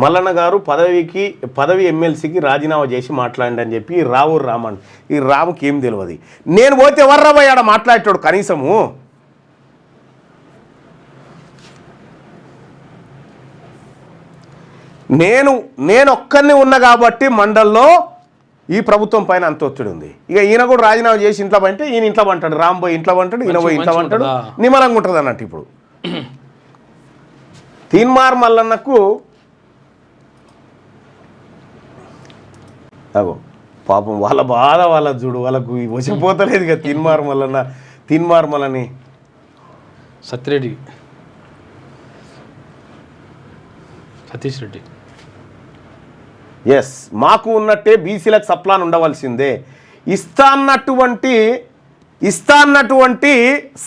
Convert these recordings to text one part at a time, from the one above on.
మల్లన్న గారు పదవికి పదవి ఎమ్మెల్సీకి రాజీనామా చేసి మాట్లాడండి అని చెప్పి రావు రామన్ ఈ రాముకి ఏం తెలియదు నేను పోతే ఎవర్రా పోయి ఆడ మాట్లాడేటోడు కనీసము? నేను నేను ఒక్కరిని ఉన్నా కాబట్టి మండల్లో ఈ ప్రభుత్వం పైన అంత ఒత్తిడి ఉంది. ఇక ఈయన కూడా రాజీనామా చేసి ఇంట్లో పంటే ఈయన ఇంట్లో పంటాడు రామ్ పోయి ఇంట్లో పంటాడు ఈయన పోయి ఇంట్లో పంటాడు? నిమ్మలంగా ఉంటుంది? అన్నట్టు ఇప్పుడు. తీన్మార్ మల్లన్నకు అగో పాపం వాళ్ళ బాధ వాళ్ళ చూడు వాళ్ళకు వచ్చిపోతలేదు ఇక తీన్మార్ మల్లన్న తీన్మార్ మల్లని సత్యరెడ్డి. సతీష్ రెడ్డి. ఎస్ మాకు ఉన్నట్టే బీసీలకు సప్లాన్ ఉండవలసిందే. ఇస్తా అన్నటువంటి ఇస్తా అన్నటువంటి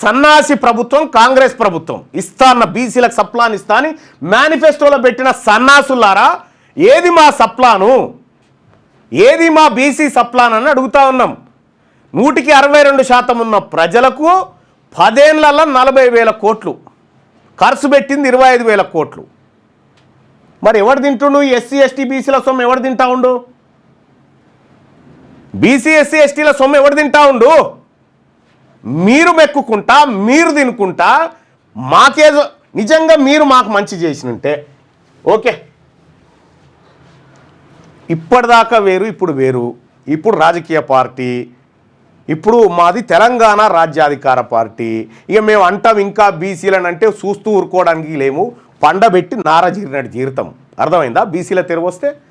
సన్నాసి ప్రభుత్వం కాంగ్రెస్ ప్రభుత్వం. ఇస్తా అన్న బీసీలకు సప్లాన్ ఇస్తా అని మేనిఫెస్టోలో పెట్టిన సన్నాసులారా ఏది మా సప్లాను? ఏది మా బీసీ సప్లాన్ అని అడుగుతా ఉన్నాం. నూటికి అరవై రెండు శాతం ఉన్న ప్రజలకు పదేళ్ళలో నలభై వేల కోట్లు. ఖర్చు పెట్టింది ఇరవై ఐదు వేల కోట్లు. మరి ఎవడు తింటుండు? ఎస్సీ ఎస్టీ బీసీల సొమ్ము ఎవడు తింటా ఉండు? బీసీ ఎస్సీ ఎస్టీల సొమ్ము ఎవడు తింటా ఉండు? మీరు మెక్కుకుంటా మీరు తినుకుంటా మాకేదో నిజంగా మీరు మాకు మంచి చేసినంటే. ఓకే. ఇప్పటిదాకా వేరు ఇప్పుడు వేరు. ఇప్పుడు రాజకీయ పార్టీ ఇప్పుడు మాది తెలంగాణ రాజ్యాధికార పార్టీ. ఇక మేము అంటాం ఇంకా బీసీలను అంటే చూస్తూ ఊరుకోవడానికి లేము. పండబెట్టి నార జీరినట్టు జీరుతాం అర్థమైందా? బీసీల తెరవొస్తే